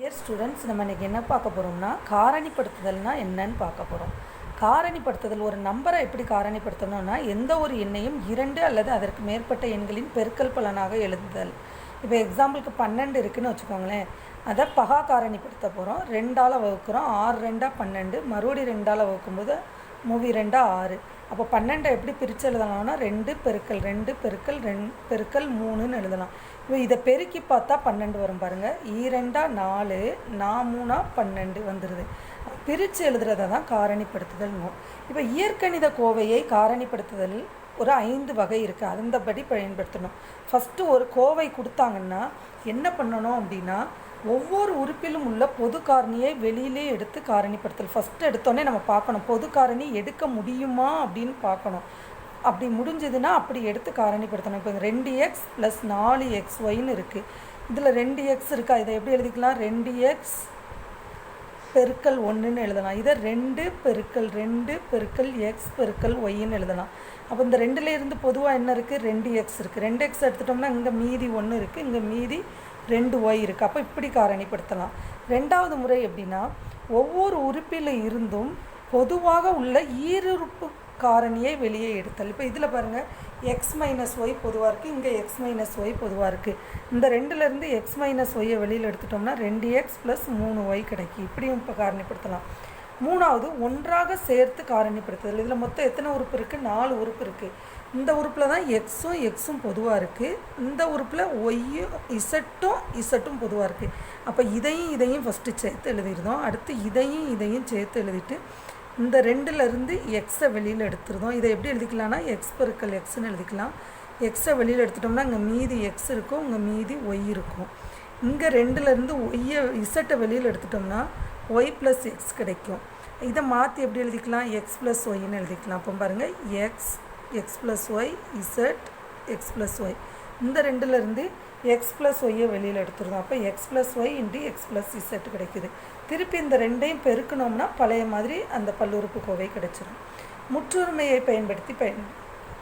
Dear students நம்ம இன்றைக்கி என்ன பார்க்க போகிறோம்னா காரணிப்படுத்துதல்னா என்னன்னு பார்க்க போகிறோம் காரணிப்படுத்துதல் ஒரு நம்பரை எப்படி காரணிப்படுத்தணும்னா எந்த ஒரு எண்ணையும் இரண்டு அல்லது அதற்கு மேற்பட்ட எண்களின் பெருக்கல் பலனாக எழுதுதல். இப்போ எக்ஸாம்பிளுக்கு பன்னெண்டு இருக்குதுன்னு வச்சுக்கோங்களேன். அதை பகா காரணிப்படுத்த போகிறோம் ரெண்டால் வகுக்கிறோம். ஆறு ரெண்டாக பன்னெண்டு. மறுபடி ரெண்டால் வகுக்கும்போது மூவி ரெண்டாக ஆறு. அப்போ பன்னெண்டை எப்படி பிரித்து எழுதலாம்னா ரெண்டு பெருக்கல் ரெண்டு பெருக்கல் ரெண் பெருக்கல் மூணுன்னு எழுதலாம். இப்போ இதை பெருக்கி பார்த்தா பன்னெண்டு வரும் பாருங்கள் ஈரெண்டா நாலு நா மூணா பன்னெண்டு வந்துடுது பிரித்து எழுதுறத தான் காரணிப்படுத்துதல்ங்கும் இப்போ இயற்கணித கோவையை காரணிப்படுத்துதல் ஒரு ஐந்து வகை இருக்குது அந்தபடி பயன்படுத்தணும். ஃபஸ்ட்டு ஒரு கோவை கொடுத்தாங்கன்னா என்ன பண்ணணும் அப்படின்னா ஒவ்வொரு உறுப்பிலும் உள்ள பொது காரணியை வெளியிலே எடுத்து காரணிப்படுத்தல். ஃபஸ்ட்டு எடுத்தோடனே நம்ம பார்க்கணும் பொது காரணி எடுக்க முடியுமா அப்படின்னு பார்க்கணும். அப்படி முடிஞ்சதுன்னா அப்படி எடுத்து காரணிப்படுத்தணும். இப்போ ரெண்டு எக்ஸ் ப்ளஸ் நாலு எக்ஸ் ஒய்னு இருக்குது இதில் ரெண்டு எக்ஸ் இருக்கா? இதை எப்படி எழுதிக்கலாம்? ரெண்டு எக்ஸ் பெருக்கல் ஒன்றுன்னு எழுதலாம். இதை ரெண்டு பெருக்கல் ரெண்டு பெருக்கல் எக்ஸ் பெருக்கல் ஒய்ன்னு எழுதலாம். அப்போ இந்த ரெண்டுலேருந்து பொதுவாக என்ன இருக்குது ரெண்டு எக்ஸ் இருக்குது ரெண்டு எக்ஸ் எடுத்துட்டோம்னா இங்கே மீதி ஒன்று இருக்குது இங்கே மீதி ரெண்டு ஒய் இருக்குது அப்போ இப்படி காரணிப்படுத்தலாம். ரெண்டாவது முறை எப்படின்னா ஒவ்வொரு உறுப்பில் இருந்தும் பொதுவாக உள்ள ஈருறுப்பு காரணியை வெளியே எடுத்தல். இப்போ இதில் பாருங்கள் எக்ஸ் மைனஸ் ஒய் பொதுவாக இருக்குது இங்கே எக்ஸ் மைனஸ் ஒய் பொதுவாக இருக்குது இந்த ரெண்டுலேருந்து எக்ஸ் மைனஸ் ஒய்யை வெளியில் எடுத்துட்டோம்னா ரெண்டு எக்ஸ் ப்ளஸ் மூணு ஒய் கிடைக்கும். இப்படியும் இப்போ காரணிப்படுத்தலாம். மூணாவது ஒன்றாக சேர்த்து காரணிப்படுத்துதல். இதில் மொத்தம் எத்தனை உறுப்பு இருக்குது நாலு உறுப்பு இருக்குது இந்த உறுப்பில் தான் எக்ஸும் எக்ஸும் பொதுவாக இருக்குது இந்த உறுப்பில் ஒய்யும் இசட்டும் இசட்டும் பொதுவாக இருக்குது அப்போ இதையும் இதையும் ஃபஸ்ட்டு சேர்த்து எழுதிருந்தோம். அடுத்து இதையும் இதையும் சேர்த்து எழுதிட்டு இந்த ரெண்டுலேருந்து எக்ஸை வெளியில் எடுத்துருந்தோம். இதை எப்படி எழுதிக்கலாம்னா எக்ஸ் பெருக்கல் எக்ஸ்ன்னு எழுதிக்கலாம். எக்ஸை வெளியில் எடுத்துட்டோம்னா இங்கே மீதி எக்ஸ் இருக்கும் இங்கே மீதி ஒய் இருக்கும். இங்கே ரெண்டுலேருந்து ஒய்யை இசட்டை வெளியில் எடுத்துட்டோம்னா ஒய் ப்ளஸ் எக்ஸ் கிடைக்கும். இதை மாற்றி எப்படி எழுதிக்கலாம்? எக்ஸ் ப்ளஸ் ஒய்ன்னு எழுதிக்கலாம். அப்போ பாருங்கள் X X plus Y Z X plus Y இந்த ரெண்டுலேருந்து எக்ஸ் ப்ளஸ் ஒய்யை வெளியில் எடுத்துருந்தோம் அப்போ X plus Y into X plus Z கிடைக்குது. திருப்பி இந்த ரெண்டையும் பெருக்கணும்னா பழைய மாதிரி அந்த பல்லுறுப்பு கோவை கிடைச்சிடும் முற்றுரிமையை பயன்படுத்தி பயன்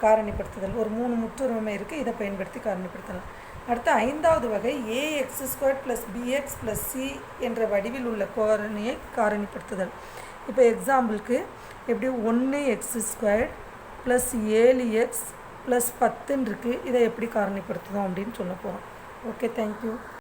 காரணிப்படுத்துதல். ஒரு மூணு முற்றுரிமை இருக்குது இதை பயன்படுத்தி காரணிப்படுத்தலாம். அடுத்து ஐந்தாவது வகை A X square plus B X plus C என்ற வடிவில் உள்ள காரணியை காரணிப்படுத்துதல். இப்போ எக்ஸாம்பிளுக்கு எப்படி ஒன்று எக்ஸ் ஸ்கொயர் ப்ளஸ் ஏழு எக்ஸ் ப்ளஸ் பத்துன்னு இருக்குது இதை எப்படி காரணிப்படுத்துதோம் அப்படின்னு சொல்ல போகிறோம் ஓகே தேங்க்யூ